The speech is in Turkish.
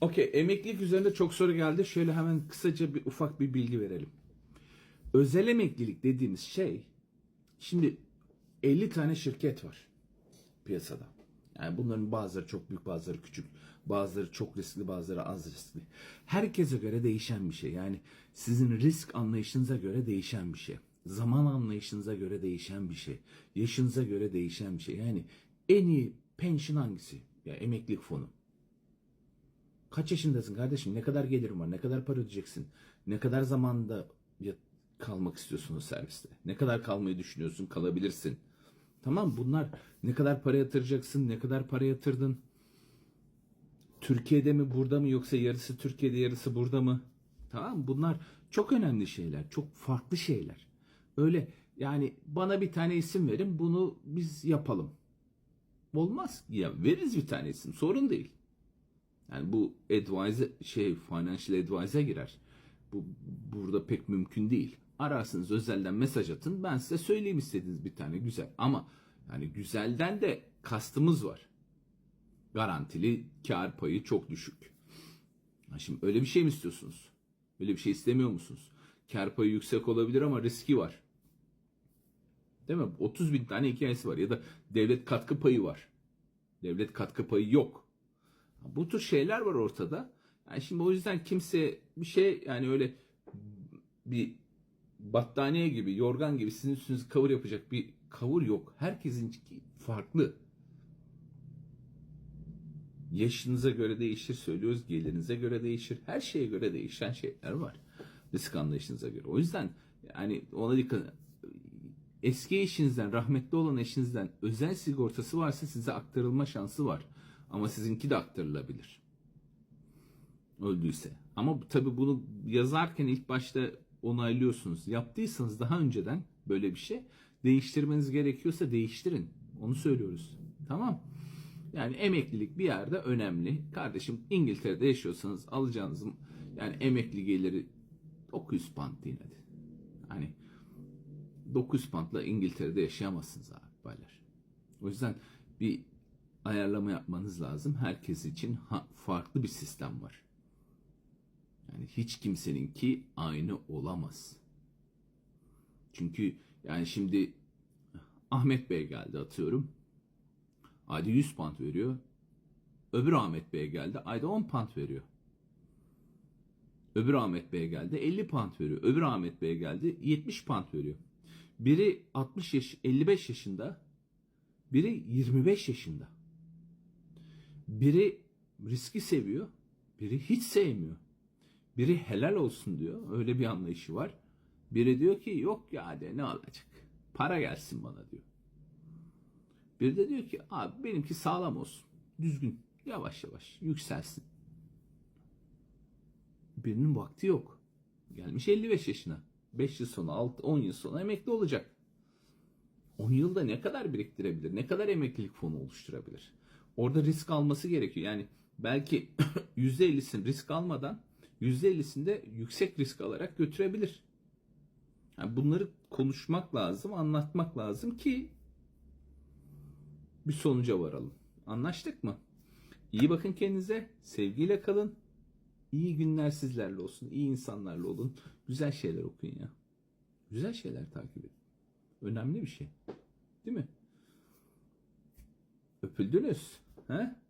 Okey, emeklilik üzerinde çok soru geldi. Şöyle hemen kısaca bir ufak bir bilgi verelim. Özel emeklilik dediğimiz şey, şimdi 50 tane şirket var piyasada. Yani bunların bazıları çok büyük, bazıları küçük, bazıları çok riskli, bazıları az riskli. Herkese göre değişen bir şey. Yani sizin risk anlayışınıza göre değişen bir şey. Zaman anlayışınıza göre değişen bir şey. Yaşınıza göre değişen bir şey. Yani en iyi pension hangisi? Ya emeklilik fonu. Kaç yaşındasın kardeşim? Ne kadar gelirin var? Ne kadar para ödeyeceksin? Ne kadar zamanda kalmak istiyorsun o serviste? Ne kadar kalmayı düşünüyorsun? Kalabilirsin. Tamam bunlar ne kadar para yatıracaksın? Ne kadar para yatırdın? Türkiye'de mi burada mı yoksa yarısı Türkiye'de yarısı burada mı? Tamam bunlar çok önemli şeyler. Çok farklı şeyler. Öyle yani bana bir tane isim verin bunu biz yapalım. Olmaz. Ya veririz bir tane isim sorun değil. Yani bu advise şey financial advice'a girer. Bu burada pek mümkün değil. Ararsınız özelden mesaj atın. Ben size söyleyeyim istediğiniz bir tane güzel. Ama yani güzelden de kastımız var. Garantili kar payı çok düşük. Şimdi öyle bir şey mi istiyorsunuz? Öyle bir şey istemiyor musunuz? Kar payı yüksek olabilir ama riski var. Değil mi? 30 bin tane hikayesi var. Ya da devlet katkı payı var. Devlet katkı payı yok. Bu tür şeyler var ortada. Yani şimdi o yüzden kimse bir şey yani öyle bir battaniye gibi, yorgan gibi sizin üstünüzü kavur yapacak bir kavur yok. Herkesin farklı. Yaşınıza göre değişir söylüyoruz, gelirinize göre değişir. Her şeye göre değişen şeyler var. Risk anlayışınıza göre. O yüzden yani ona dikkat Eski eşinizden, rahmetli olan eşinizden özel sigortası varsa size aktarılma şansı var. Ama sizinki de aktarılabilir. Öldüyse. Ama tabi bunu yazarken ilk başta onaylıyorsunuz. Yaptıysanız daha önceden böyle bir şey değiştirmeniz gerekiyorsa değiştirin. Onu söylüyoruz. Tamam. Yani emeklilik bir yerde önemli. Kardeşim İngiltere'de yaşıyorsanız alacağınız yani emekli geliri 900 pound değil hadi. Hani 900 poundla İngiltere'de yaşayamazsınız abi baylar. O yüzden bir ayarlama yapmanız lazım. Herkes için farklı bir sistem var. Yani hiç kimseninki aynı olamaz. Çünkü yani şimdi Ahmet Bey geldi atıyorum. Ayda 100 pound veriyor. Öbür Ahmet Bey geldi ayda 10 pound veriyor. Öbür Ahmet Bey geldi 50 pound veriyor. Öbür Ahmet Bey geldi 70 pound veriyor. Biri 60 yaş 55 yaşında, biri 25 yaşında. Biri riski seviyor, biri hiç sevmiyor. Biri helal olsun diyor. Öyle bir anlayışı var. Biri diyor ki yok ya de ne olacak? Para gelsin bana diyor. Biri de diyor ki abi benimki sağlam olsun. Düzgün. Yavaş yavaş yükselsin. Birinin vakti yok. Gelmiş 55 yaşına. 5 yıl sonra 6, 10 yıl sonra emekli olacak. 10 yılda ne kadar biriktirebilir? Ne kadar emeklilik fonu oluşturabilir? Orada risk alması gerekiyor. Yani belki %50'sini risk almadan %50'sini de yüksek risk alarak götürebilir. Yani bunları konuşmak lazım, anlatmak lazım ki bir sonuca varalım. Anlaştık mı? İyi bakın kendinize, sevgiyle kalın. İyi günler sizlerle olsun, iyi insanlarla olun. Güzel şeyler okuyun ya. Güzel şeyler takip edin. Önemli bir şey. Değil mi? Öpüldünüz. He?